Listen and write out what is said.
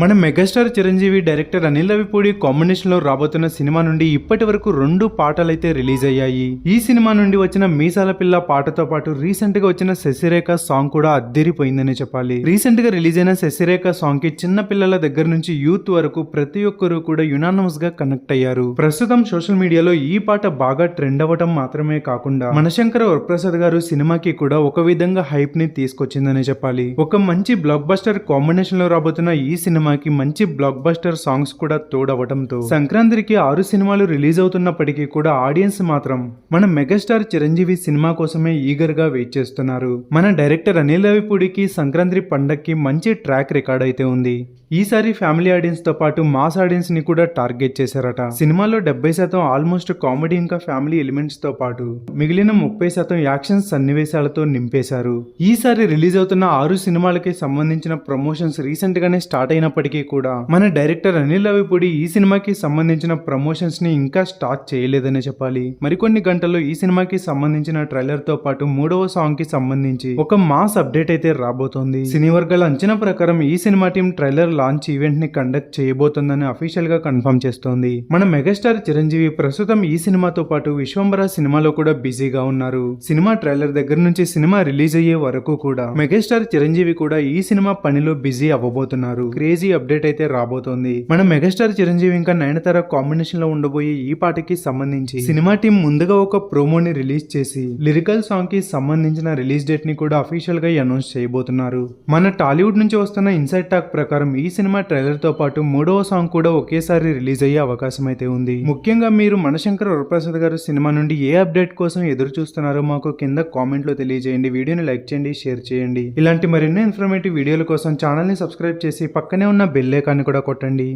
మన megastar Chiranjeevi director Anil Ravipudi కాంబినేషన్లో రాబోతున్న సినిమా నుండి ఇప్పటి వరకు రెండు పాటలైతే రిలీజ్ అయ్యాయి. ఈ సినిమా నుండి వచ్చిన మీసాల పిల్ల పాటతో పాటు రీసెంట్గా వచ్చిన శశిరేఖ సాంగ్ కూడా అద్దరిపోయిందని చెప్పాలి. రీసెంట్గా రిలీజ్ అయిన శశిరేఖ సాంగ్కి చిన్న పిల్లల దగ్గర నుంచి యూత్ వరకు ప్రతి ఒక్కరూ కూడా యునానమస్గా కనెక్ట్ అయ్యారు. ప్రస్తుతం సోషల్ మీడియాలో ఈ పాట బాగా ట్రెండ్ అవ్వటం మాత్రమే కాకుండా మనశంకర వరప్రసాద్ గారు సినిమాకి కూడా ఒక విధంగా హైప్ని తీసుకొచ్చిందని చెప్పాలి. ఒక మంచి బ్లాక్ బస్టర్ కాంబినేషన్లో రాబోతున్న ఈ సినిమా సినిమాకి మంచి బ్లాక్ బస్టర్ సాంగ్స్ కూడా తోడవటంతో సంక్రాంతికి ఆరు సినిమాలు రిలీజ్ అవుతున్నప్పటికీ కూడా ఆడియన్స్ మాత్రం మన మెగాస్టార్ చిరంజీవి సినిమా కోసమే ఈగర్గా వెయిట్ చేస్తున్నారు. మన డైరెక్టర్ అనిల్ రవిపూడికి సంక్రాంతి పండక్కి మంచి ట్రాక్ రికార్డ్ అయితే ఉంది. ఈసారి ఫ్యామిలీ ఆడియన్స్తో పాటు మాస్ ఆడియన్స్ని కూడా టార్గెట్ చేశారట. సినిమాలో డెబ్బై శాతం ఆల్మోస్ట్ కామెడీ ఇంకా ఫ్యామిలీ ఎలిమెంట్స్తో పాటు మిగిలిన ముప్పై శాతం యాక్షన్ సన్నివేశాలతో నింపేశారు. ఈసారి రిలీజ్ అవుతున్న ఆరు సినిమాలకి సంబంధించిన ప్రమోషన్స్ రీసెంట్ గానే స్టార్ట్ అయినప్పటికీ కూడా మన డైరెక్టర్ అనిల్ రవిపూడి ఈ సినిమాకి సంబంధించిన ప్రమోషన్స్ని ఇంకా స్టార్ట్ చేయలేదనే చెప్పాలి. మరికొన్ని గంటల్లో ఈ సినిమాకి సంబంధించిన ట్రైలర్తో పాటు మూడవ సాంగ్కి సంబంధించి ఒక మాస్ అప్డేట్ అయితే రాబోతోంది. సినీ వర్గాల అంచనా ప్రకారం ఈ సినిమా టీం ట్రైలర్ లాంచ్ ఈవెంట్ని కండక్ట్ చేయబోతోందని అఫీషియల్గా కన్ఫర్మ్ చేస్తోంది. మన మెగాస్టార్ చిరంజీవి ప్రస్తుతం ఈ సినిమాతో పాటు విశ్వంబర సినిమాలో కూడా బిజీగా ఉన్నారు. సినిమా ట్రైలర్ దగ్గర నుంచి సినిమా రిలీజ్ అయ్యే వరకు కూడా మెగాస్టార్ చిరంజీవి కూడా ఈ సినిమా పనిలో బిజీ అవ్వబోతున్నారు. క్రేజీ అప్డేట్ అయితే రాబోతోంది. మన మెగాస్టార్ చిరంజీవి ఇంకా నయనతార కాంబినేషన్లో ఉండబోయే ఈ పాటకి సంబంధించి సినిమా టీం ముందుగా ఒక ప్రోమోని రిలీజ్ చేసి లిరికల్ సాంగ్కి సంబంధించిన రిలీజ్ డేట్ని కూడా అఫీషియల్గా అనౌన్స్ చేయబోతున్నారు. మన టాలీవుడ్ నుంచి వస్తున్న ఇన్సైడ్ టాక్ ప్రకారం ఈ సినిమా ట్రైలర్తో పాటు మూడవ సాంగ్ కూడా ఒకేసారి రిలీజ్ అయ్యే అవకాశం అయితే ఉంది. ముఖ్యంగా మీరు మనశంకర్ వరప్రసాద్ గారు సినిమా నుండి ఏ అప్డేట్ కోసం ఎదురు చూస్తున్నారో మాకు కింద కామెంట్లో తెలియజేయండి. వీడియోని లైక్ చేయండి షేర్ చేయండి. ఇలాంటి మరెన్నో ఇన్ఫర్మేటివ్ వీడియోల కోసం ఛానల్ని సబ్స్క్రైబ్ చేసి పక్కనే ఉన్న బెల్ ఐకాన్ని కూడా కొట్టండి.